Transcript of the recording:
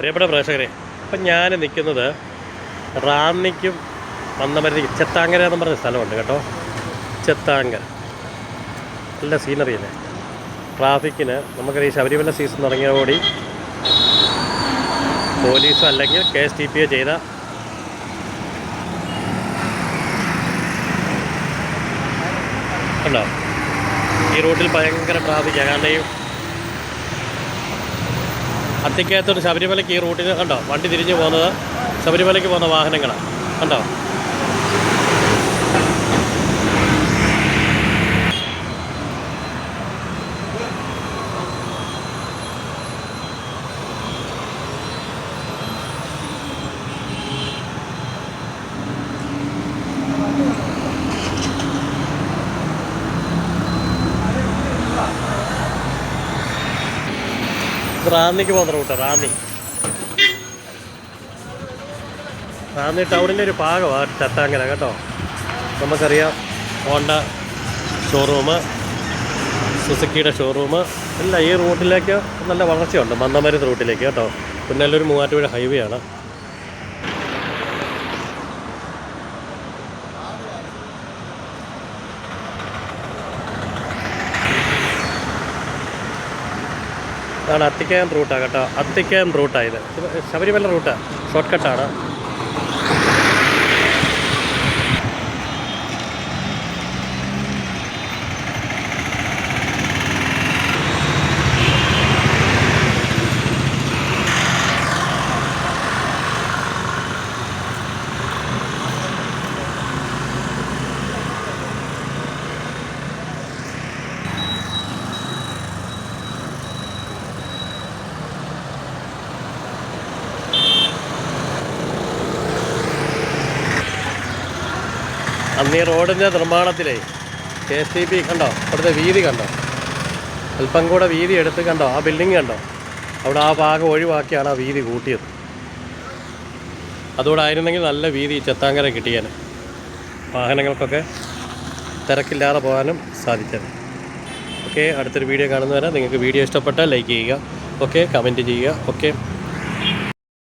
പ്രിയപ്പെട്ട പ്രേക്ഷകരെ ഇപ്പം ഞാൻ നിൽക്കുന്നത് റാന്നിക്കും മന്ദമരുതിക്ക് ചെത്താങ്കര എന്ന് പറഞ്ഞ സ്ഥലമുണ്ട് കേട്ടോ. ചെത്താങ്കര. നല്ല സീനറി അല്ലേ? ട്രാഫിക്കിന് നമുക്കറിയാം ഈ ശബരിമല സീസൺ തുടങ്ങിയതോടി പോലീസോ അല്ലെങ്കിൽ K S T P O ചെയ്ത കണ്ടോ ഈ റൂട്ടിൽ ഭയങ്കര ട്രാഫിക്കാണ് കാരണം ഈ അത്തിക്കകത്തോട്ട് ശബരിമലയ്ക്ക് ഈ റൂട്ടിൽ കണ്ടോ? വണ്ടി തിരിഞ്ഞു പോകുന്നത് ശബരിമലയ്ക്ക് പോകുന്ന വാഹനങ്ങളാണ് കണ്ടോ? റാന്നിക്ക് പോകുന്ന റൂട്ട് റാന്നി. റാന്നി ടൗണിന്റെ ഒരു ഭാഗമാണ് ചത്താങ്കര കേട്ടോ. നമുക്കറിയാം ഹോണ്ട ഷോറൂം സുസുക്കിയുടെ ഷോറൂം എല്ലാം ഈ റൂട്ടിലേക്ക് നല്ല വളർച്ചയുണ്ട് മന്ദമരുന്ന് റൂട്ടിലേക്ക് കേട്ടോ. പുന്നല്ലൂർ മൂവാറ്റുപുഴ ഹൈവേ ആണ്. ഇതാണ് അത്തിക്കയം റൂട്ടാണ് കേട്ടോ. അത്തിക്കയം റൂട്ടാണ് ഇത്. ശബരിമല റൂട്ടാണ് ഷോർട്ട് കട്ടാണ്. അന്ന് ഈ റോഡിന്റെ നിർമ്മാണത്തിലേ കെ എസ് ടി പി കണ്ടോ? അവിടുത്തെ വീതി കണ്ടോ? അല്പം കൂടെ വീതി എടുത്ത് കണ്ടോ? ആ ബിൽഡിങ് കണ്ടോ? അവിടെ ആ ഭാഗം ഒഴിവാക്കിയാണ് ആ വീതി കൂട്ടിയത്. അതുകൂടെ ആയിരുന്നെങ്കിൽ നല്ല വീതി ചെത്താങ്കര കിട്ടിയാൽ വാഹനങ്ങൾക്കൊക്കെ തിരക്കില്ലാതെ പോകാനും സാധിച്ചത് ഓക്കെ അടുത്തൊരു വീഡിയോ കാണുന്നവരെ നിങ്ങൾക്ക് വീഡിയോ ഇഷ്ടപ്പെട്ടാൽ ലൈക്ക് ചെയ്യുക. ഓക്കെ കമന്റ് ചെയ്യുക. ഓക്കെ.